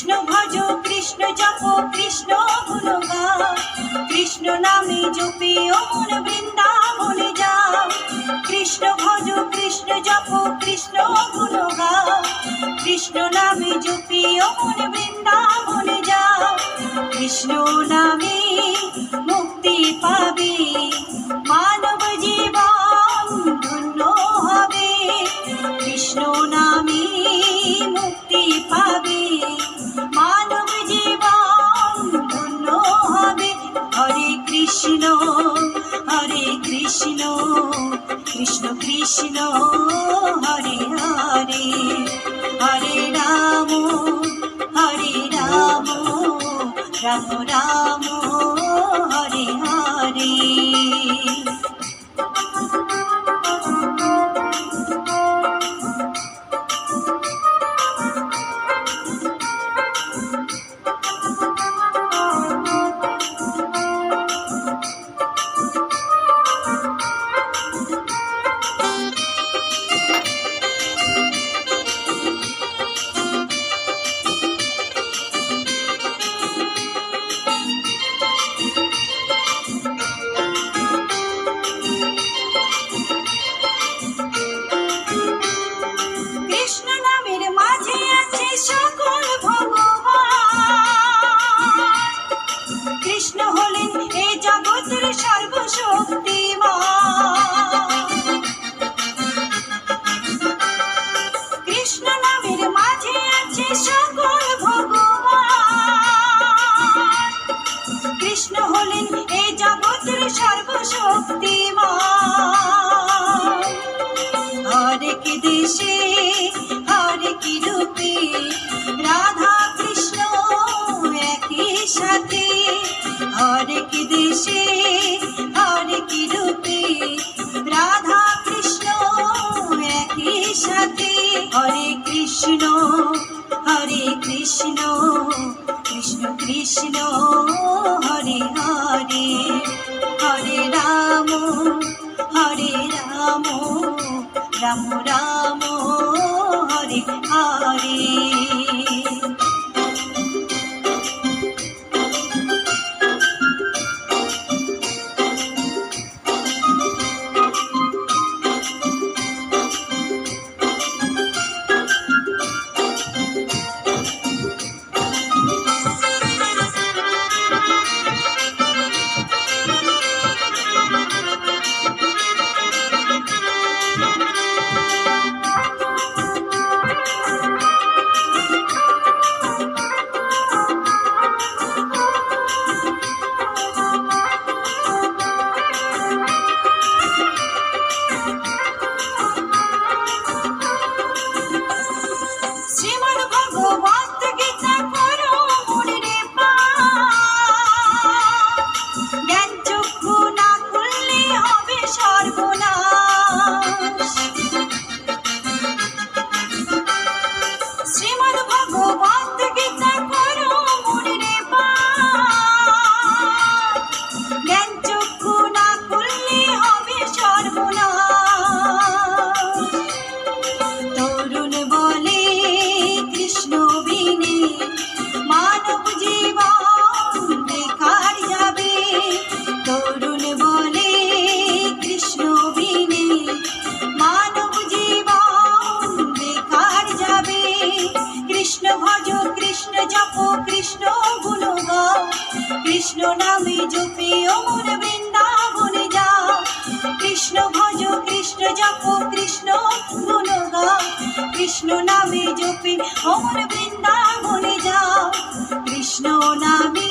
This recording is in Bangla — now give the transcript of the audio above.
কৃষ্ণ ভজ, কৃষ্ণ জপ, কৃষ্ণ গুণগা কৃষ্ণ নামে জপি অমন বৃন্দাবন যা কৃষ্ণ ভজ, কৃষ্ণ জপ, কৃষ্ণ গুণগা কৃষ্ণ নামে জপি অমন বৃন্দাবন যা কৃষ্ণ নামে কৃষ্ণ কৃষ্ণ হলেন এ জগতের সর্বশক্তিমান। কৃষ্ণ নামের মাঝে আছে সকল কৃষ্ণ হলেন এ জগতের সর্বশক্তিমান। হরেক দেশে হরেক দেশে হরেক রূপে রাধা কৃষ্ণ একই সাথে। হরে কৃষ্ণ হরে কৃষ্ণ কৃষ্ণ কৃষ্ণ, হরে হরে। হরে রাম হরে রাম রাম রাম, হরে হরে। ভজ কৃষ্ণ জপ কৃষ্ণ গুণ কৃষ্ণ নামে জপি অমর বৃন্দাবনে যাও কৃষ্ণ ভজ কৃষ্ণ জপ কৃষ্ণ গুণ কৃষ্ণ নামে জপি অমর বৃন্দাবনে যাও কৃষ্ণ নামে